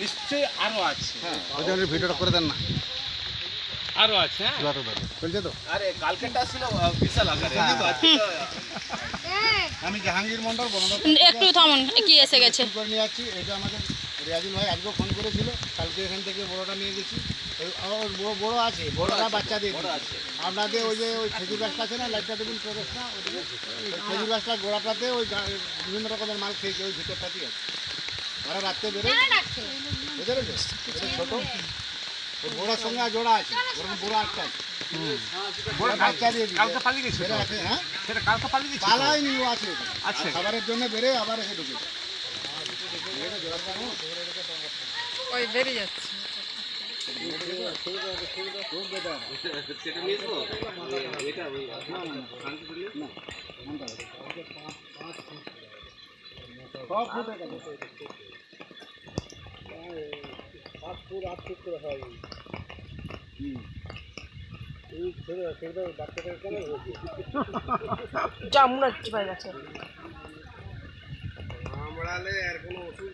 নিশ্চয়ই আরও আছে। হ্যাঁ ওই জন্য ভিডিওটা করে দেন না। আরও আছে হ্যাঁ। চলছে তো? আরে ছিল বিশাল আকারে। কিন্তু আজকে তো? আমি জাহাঙ্গীর মন্ডল একটু থামুন কি এসে গেছে? করে নিয়ে যাচ্ছি এটা আমাদের রিয়াজুল ভাই আজকেও ফোন করেছিল কালকে এখান থেকে বড়টা নিয়ে গেছি। বড় বড় আছে বড়টা বাচ্চা দিয়ে বড় দিই। আপনাদের ওই যে ওই খেজুর গাছটা আছে না লাইটটা প্রবেশটা ওই খেজুর গাছটার গোড়াটাতে ওই বিভিন্ন রকমের মাল খেয়েছে ওই ভিতরটাতেই আছে। ওরা রাত্রে বেরোয় বুঝতে পেরেছো এটা ছোট ওই বড়ার সঙ্গে আর জোড়া আছে ওরকম বড় একটা আছে বড় ওরা বাচ্চা দিয়ে দিবে কালকে পালিয়ে গেছে বেড়ে আছে হ্যাঁ সেটা কালকে পালিয়ে গেছে পালাই নি ও আছে এখানে। আছে। আর খাবারের জন্য বেড়ে আবার এসে ঢুকে ওই বেরিয়ে যাচ্ছে সেটা নিয়ে সব ফুটে গেছে জামুনা চিপাই গেছে আমড়ালে আর কোনো ওষুধ